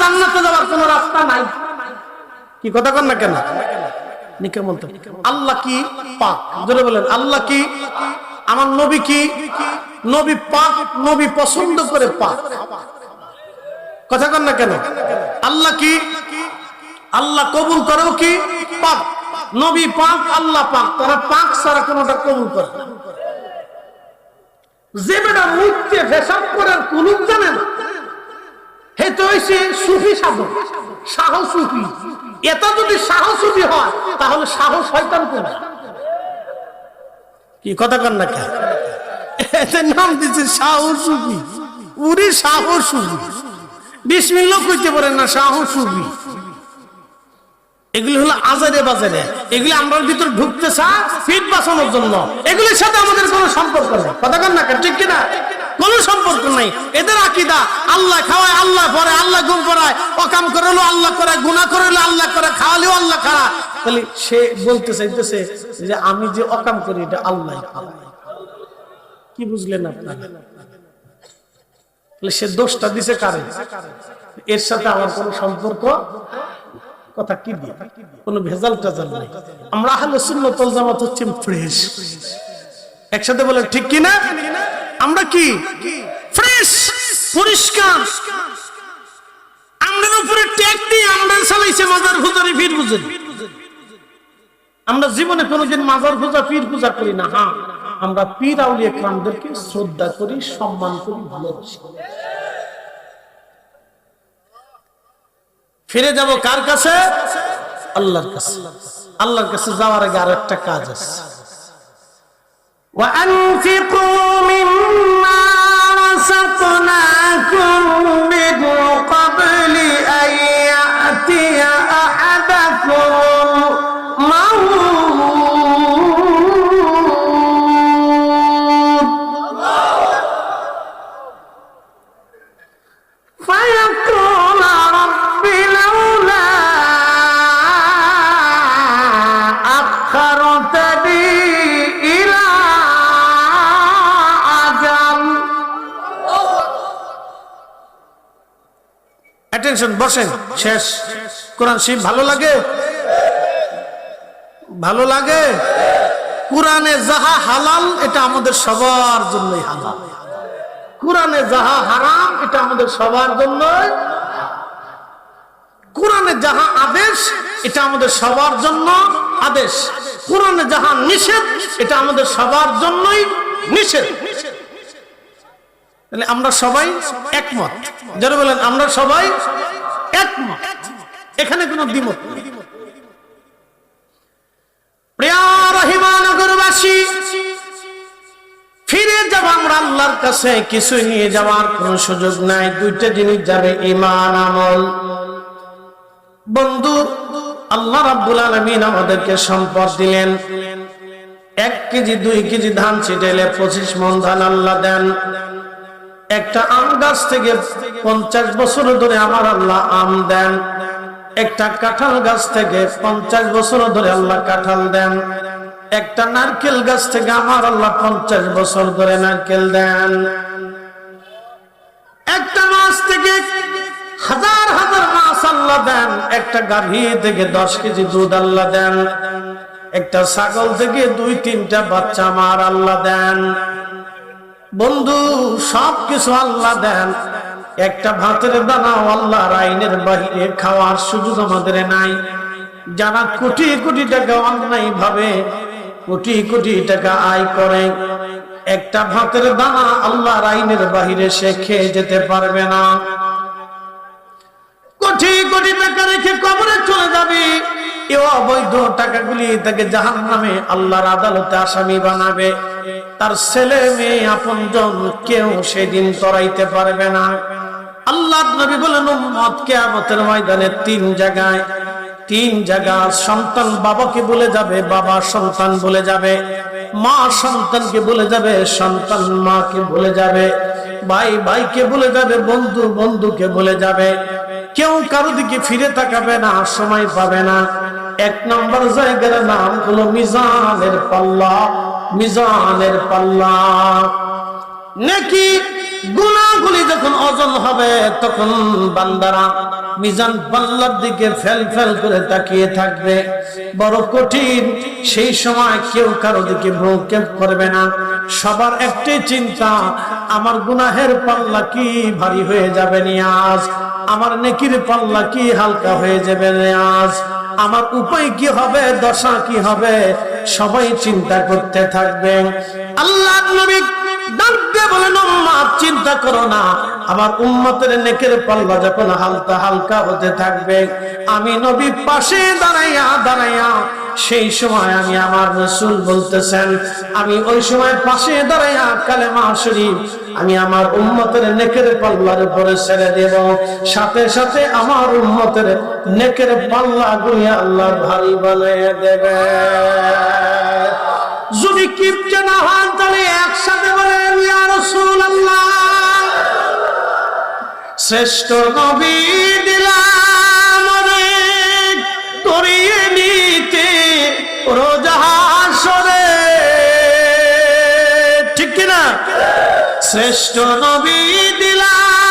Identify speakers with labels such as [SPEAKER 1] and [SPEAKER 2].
[SPEAKER 1] জান্নাতে কোনো রাস্তা নাই। কি কথা না কেন? আল্লাহ কি বলেন, আল্লাহ কি? আমার নবী কি? নবী পাক, নবী পছন্দ করে পাক। কথা কন না কেন? আল্লাহ কি? আল্লাহ কবুল করেও কি? পাক। নবী পাক, আল্লাহ পাক। তারা পাক ছাড়া কোনোটা কবুল করে। যে বেটা মুখতে ফেসাব জানে না। হে তো সুফি সাধক যদি হয়, তাহলে শাহ শয়তান কোন কি কথা কন না এদের নাম দিচ্ছে শাহ সুফি বিসমিল্লাহ কইতে পারেন না শাহ সুফি এগুলি হলো আজারে বাজারে এগুলি আমরা ভিতরে ঢুকতে চা ফিট বাঁচানোর জন্য। এগুলির সাথে আমাদের কোনো সম্পর্ক নেই। কথা কন না ঠিক কিনা? কোনো সম্পর্ক নাই। এদের আকিদা, আল্লাহ খাওয়ায়, আল্লাহ পরে আল্লাহ ঘুম পড়ায়। অকাম করেলো আল্লাহ করে গুণা করেলো আল্লাহ করে, খাওয়ালেও আল্লাহ খাওয়া। তাহলে সে বলতে চাইতেছে যে আমি যে অকাম করি, এটা আল্লাহ কি বুঝলেন আপনারা? সে দোষটা দিছে কারে? এর সাথে আমার কোনো সম্পর্ক কথা কি দিয়ে? কোনো ভেজাল টেজাল নাই। আমরা আহলে সুন্নাতুল জামাত হচ্ছে ফ্রেশ। একসাথে বলে, ঠিক কি না? আমরা কি? ফ্রেশ, পরিষ্কার। আমাদের উপরে ট্যাগ দিয়ে আমরা চালাইছে মাজার ফুজারি পীর বুঝেন। আমরা জীবনে কোনোদিন মাজার পূজা পীর পূজা করি না। হ্যাঁ আমরা পীর আউলিয়া ক্রামদেরকে শ্রদ্ধা করি, সম্মান করি, ভালোবাসি। ফিরে যাব কার কাছে আল্লাহর কাছে আল্লাহর কাছে যাওয়ার আগে আর একটা কাজ আছে وأنفقوا مما অ্যাটেনশন বসেন, শেষ। কোরআন শিব ভালো লাগে? ভালো লাগে? কোরআনে যাহা হালাল, এটা আমাদের সবার জন্যই হালাল। কোরআনে যাহা হারাম, এটা আমাদের সবার জন্য কোরআনে যাহা আদেশ, এটা আমাদের সবার জন্য আদেশ। কোরআনে যাহা নিষেধ, এটা আমাদের সবার জন্যই নিষেধ। তাহলে আমরা সবাই একমত। যারা বলেন, আমরা সবাই একমত। এখানে কোনো দ্বিমত জিনিস যাবে ইমান আমল। বন্ধু, আল্লাহ আমাদেরকে সম্পদ দিলেন। এক কেজি, দুই কেজি ধান ছিটাইলে পঁচিশ মন ধান আল্লাহ দেন। একটা আম গাছ থেকে পঞ্চাশ বছর ধরে আমার আল্লাহ আম দেন। একটা কাঁঠাল গাছ থেকে পঞ্চাশ বছর ধরে আল্লাহ কাঁঠাল দেন। একটা নারকেল গাছ থেকে আমার আল্লাহ পঞ্চাশ বছর ধরে নারকেল দেন। একটা মাছ থেকে হাজার হাজার মাছ আল্লাহ দেন। একটা গাভী থেকে দশ কেজি দুধ আল্লাহ দেন। একটা ছাগল থেকে দুই তিনটা বাচ্চা আমার আল্লাহ দেন। বন্ধু সব কিছু আল্লাহ দেন। একটা ভাতের দানা আল্লাহর আইনের বাহিরে খাওয়ার সুযোগ আমাদের নাই। যারা কোটি কোটি টাকা অন্যায় ভাবে কোটি কোটি টাকা আয় করে, একটা ভাতের দানা আল্লাহর আইনের বাহিরে সে খেয়ে যেতে পারবে না। কোটি কোটি টাকা রেখে কবরে এ অবৈধ টাকাগুলি তাকে জাহান নামে আল্লাহর আদালতে আসামি বানাবে। তার ছেলে মেয়ে আপন জন কেউ সেদিন তরাইতে পারবে না। আল্লাহ নবী বলেন কিয়ামতের ময়দানে তিন জায়গায়, তিন জায়গা সন্তান বাবাকে বলে যাবে, বাবা সন্তান বলে যাবে, মা সন্তানকে বলে যাবে, সন্তান মাকে বলে যাবে, ভাই ভাইকে বলে যাবে, বন্ধু বন্ধুকে বলে যাবে। কেউ কারও দিকে ফিরে তাকাবে না, সময় পাবে না। এক নম্বর জায়গার নাম হলো মিজানের পাল্লা মিজানের পাল্লা। নাকি গুণাগুলি যখন ওজন হবে, তখন বান্দারা মিজান পাল্লার দিকে ফেল ফেল করে তাকিয়ে থাকবে। বড় কঠিন, সেই সময় কেউ কারও দিকে ভ্রুক্ষেপ করবে না। সবার একটাই চিন্তা, আমার গুনাহের পাল্লা কি ভারী হয়ে যাবে নিয়াজ? আমার নেকির পাল্লা কি হালকা হয়ে যাবে নিয়াজ? আমার উপায় কি হবে, দশা কি হবে? সবাই চিন্তা করতে থাকবে। আল্লাহ নবী আমি নবী পাশে দাঁড়াইয়া দাঁড়াইয়া সেই সময় আমি আমার রসুল বলতেছেন, আমি ওই সময় পাশে দাঁড়াইয়া কালেমা শরীফ আমি আমার উম্মতের নেকের পাল্লার উপরে ছেড়ে দেব। সাথে সাথে আমার উম্মতের নেকের পাল্লা গুলিয়ে আল্লাহ ভারী বানিয়ে দেবে। যদি কিপটে না হন শ্রেষ্ঠ নবী দিলাম করিয়ে নিতে রোজাহাসরে ঠিক কিনা? শ্রেষ্ঠ নবী দিলাম